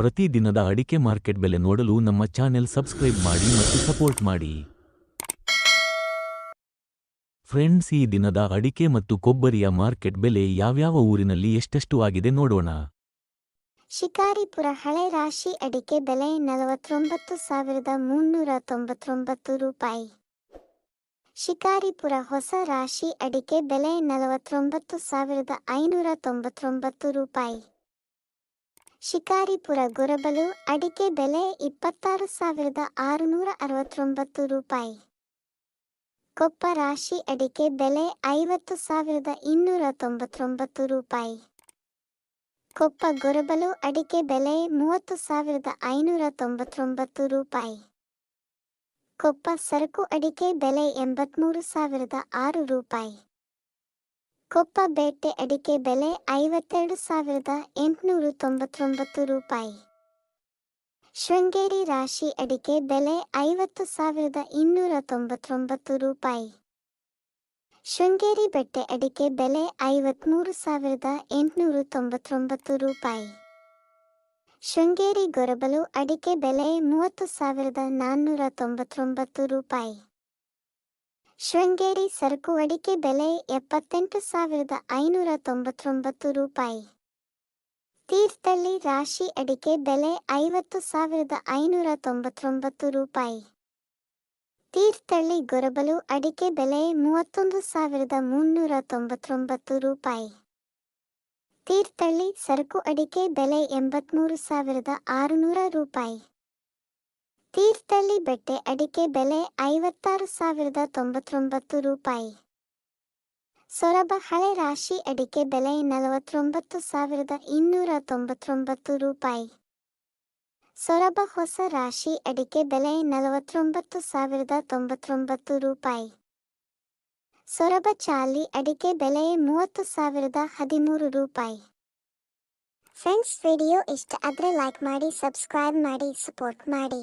ಪ್ರತಿದಿನದ ಅಡಿಕೆ ಮಾರ್ಕೆಟ್ ಬೆಲೆ ನೋಡಲು ನಮ್ಮ ಚಾನೆಲ್ ಸಬ್ಸ್ಕ್ರೈಬ್ ಮಾಡಿ ಮತ್ತು ಸಪೋರ್ಟ್ ಮಾಡಿ. ಫ್ರೆಂಡ್ಸ್, ಈ ದಿನದ ಅಡಿಕೆ ಮತ್ತು ಕೊಬ್ಬರಿಯ ಮಾರ್ಕೆಟ್ ಬೆಲೆ ಯಾವ್ಯಾವ ಊರಿನಲ್ಲಿ ಎಷ್ಟೆಷ್ಟು ಆಗಿದೆ ನೋಡೋಣ. ಶಿಕಾರಿಪುರ ಹಳೆ ರಾಶಿ ಅಡಿಕೆ ಬೆಲೆ ನಲವತ್ತೊಂಬತ್ತು ಸಾವಿರದ ಮುನ್ನೂರ ತೊಂಬತ್ತೊಂಬತ್ತು ರೂಪಾಯಿ. ಶಿಕಾರಿಪುರ ಹೊಸ ರಾಶಿ ಅಡಿಕೆ ಬೆಲೆ ನಲವತ್ತೊಂಬತ್ತು ಸಾವಿರದ ಐನೂರ ತೊಂಬತ್ತೊಂಬತ್ತು ರೂಪಾಯಿ. ಶಿಕಾರಿಪುರ ಗೊರಬಲು ಅಡಿಕೆ ಬೆಲೆ ಇಪ್ಪತ್ತಾರು ಸಾವಿರದ ಆರುನೂರ ಅರವತ್ತೊಂಬತ್ತು ರೂಪಾಯಿ. ಕೊಪ್ಪ ರಾಶಿ ಅಡಿಕೆ ಬೆಲೆ ಐವತ್ತು ಸಾವಿರದ ಇನ್ನೂರ ತೊಂಬತ್ತೊಂಬತ್ತು ರೂಪಾಯಿ. ಕೊಪ್ಪ ಗೊರಬಲು ಅಡಿಕೆ ಬೆಲೆ ಮೂವತ್ತು ಸಾವಿರದ ಐನೂರ ತೊಂಬತ್ತೊಂಬತ್ತು ರೂಪಾಯಿ. ಕೊಪ್ಪ ಸರಕು ಅಡಿಕೆ ಬೆಲೆ ಎಂಬತ್ಮೂರು ಸಾವಿರದ ಆರು ರೂಪಾಯಿ. ಕೊಪ್ಪ ಬೇಟೆ ಅಡಿಕೆ ಬೆಲೆ ಐವತ್ತೆರಡು ಸಾವಿರದ ಎಂಟುನೂರು ತೊಂಬತ್ತೊಂಬತ್ತು ರೂಪಾಯಿ. ಶೃಂಗೇರಿ ರಾಶಿ ಅಡಿಕೆ ಬೆಲೆ ಐವತ್ತು ಸಾವಿರದ ಇನ್ನೂರ ತೊಂಬತ್ತೊಂಬತ್ತು ರೂಪಾಯಿ. ಶೃಂಗೇರಿ ಬೆಟ್ಟೆ ಅಡಿಕೆ ಬೆಲೆ ಐವತ್ಮೂರು ಸಾವಿರದ ಎಂಟುನೂರು ತೊಂಬತ್ತೊಂಬತ್ತು ರೂಪಾಯಿ. ಶೃಂಗೇರಿ ಗೊರಬಲು ಅಡಿಕೆ ಬೆಲೆ ಮೂವತ್ತು ಸಾವಿರದ ನಾನ್ನೂರ ತೊಂಬತ್ತೊಂಬತ್ತು ರೂಪಾಯಿ. ಶೃಂಗೇರಿ ಸರಕು ಅಡಿಕೆ ಬೆಲೆ ಎಪ್ಪತ್ತೆಂಟು ಸಾವಿರದ ಐನೂರ ತೊಂಬತ್ತೊಂಬತ್ತು ರೂಪಾಯಿ. ತೀರ್ಥಳ್ಳಿ ರಾಶಿ ಅಡಿಕೆ ಬೆಲೆ ಐವತ್ತು ಸಾವಿರದ ಐನೂರ ತೊಂಬತ್ತೊಂಬತ್ತು ರೂಪಾಯಿ. ತೀರ್ಥಳ್ಳಿ ಗೊರಬಲು ಅಡಿಕೆ ಬೆಲೆ ಮೂವತ್ತೊಂದು ಸಾವಿರದ ಮುನ್ನೂರ ತೊಂಬತ್ತೊಂಬತ್ತು ರೂಪಾಯಿ. ತೀರ್ಥಳ್ಳಿ ಸರಕು ಅಡಿಕೆ ಬೆಲೆ ಎಂಬತ್ಮೂರು ಸಾವಿರದ ಆರುನೂರ ರೂಪಾಯಿ. ತೀರ್ಥಹಳ್ಳಿ ಬೆಟ್ಟೆ ಅಡಿಕೆ ಬೆಲೆ ಐವತ್ತಾರು ಸಾವಿರದ ತೊಂಬತ್ತೊಂಬತ್ತು ರೂಪಾಯಿ. ಸೊರಬ ಹಳೆ ರಾಶಿ ಅಡಿಕೆ ಬೆಲೆ ನಲವತ್ತೊಂಬತ್ತು ಸಾವಿರದ ಇನ್ನೂರ ತೊಂಬತ್ತೊಂಬತ್ತು ರೂಪಾಯಿ. ಸೊರಬ ಹೊಸ ರಾಶಿ ಅಡಿಕೆ ಬೆಲೆ ನಲವತ್ತೊಂಬತ್ತು ಸಾವಿರದ ತೊಂಬತ್ತೊಂಬತ್ತು ರೂಪಾಯಿ. ಸೊರಬ ಚಾಲಿ ಅಡಿಕೆ ಬೆಲೆ ಮೂವತ್ತು ಸಾವಿರದ ಹದಿಮೂರು ರೂಪಾಯಿ. ಫ್ರೆಂಡ್ಸ್ ವಿಡಿಯೋ ಇಷ್ಟ ಆದರೆ ಲೈಕ್ ಮಾಡಿ ಸಬ್ಸ್ಕ್ರೈಬ್ ಮಾಡಿ ಸಪೋರ್ಟ್ ಮಾಡಿ.